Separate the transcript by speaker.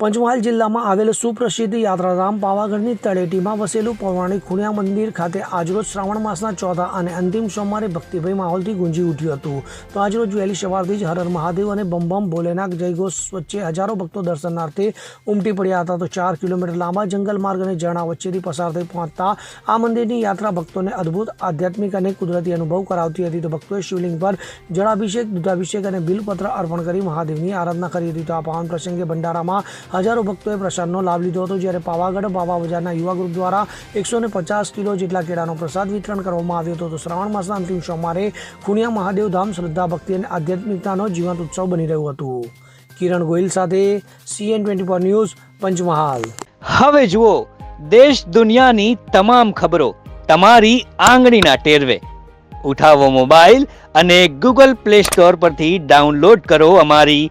Speaker 1: પંચમહાલ જિલ્લામાં આવેલ સુપ્રસિદ્ધ યાત્રાધામ પાવાગઢની તળેટીમાં વસેલું પૌરાણિક ખુણિયા મંદિર ખાતે આજરોજ શ્રાવણ માસના ચોથા અને અંતિમ સોમવારે ભક્તિભય માહોલથી ગુંજી ઉઠ્યું હતું. તો આજરોજ વહેલી સવારથી જ હર હર મહાદેવ અને બમ બમ ભોલેનાથ જયઘોષ વચ્ચે હજારો ભક્તો દર્શનાર્થે ઉમટી પડ્યા હતા. તો ચાર કિલોમીટર લાંબા જંગલ માર્ગ અને ઝરણા વચ્ચેથી પસાર થઈ પહોંચતા આ મંદિરની યાત્રા ભક્તોને અદ્ભુત, આધ્યાત્મિક અને કુદરતી અનુભવ કરાવતી હતી. તો ભક્તોએ શિવલિંગ પર જળાભિષેક, દૂધાભિષેક અને બિલપત્ર અર્પણ કરી મહાદેવની આરાધના કરી હતી. તો આ પાવન પ્રસંગે ભંડારામાં હજારો ભક્તોએ પ્રસાદનો લાભ લીધો હતો. જ્યારે પાવાગઢ બાબા બજારના યુવા ગ્રુપ દ્વારા એકસો પચાસ કિલો જેટલા કેળાનો પ્રસાદ વિતરણ કરવામાં આવ્યો હતો. તો શ્રાવણ માસના અંતિમ સોમવારે ખુણિયા મહાદેવ ધામ શ્રદ્ધા, ભક્તિ અને આધ્યાત્મિકતાનો જીવંત ઉત્સવ બની રહ્યું હતું. કિરણ ગોહિલ સાથે CN twenty four news, Panchmahal.
Speaker 2: હવે જુઓ, દેશ દુનિયાની તમામ ખબરો તમારી આંગળીના ટેરવે. ઉઠાવો મોબાઈલ અને ગૂગલ પ્લે સ્ટોર પરથી ડાઉનલોડ કરો અમારી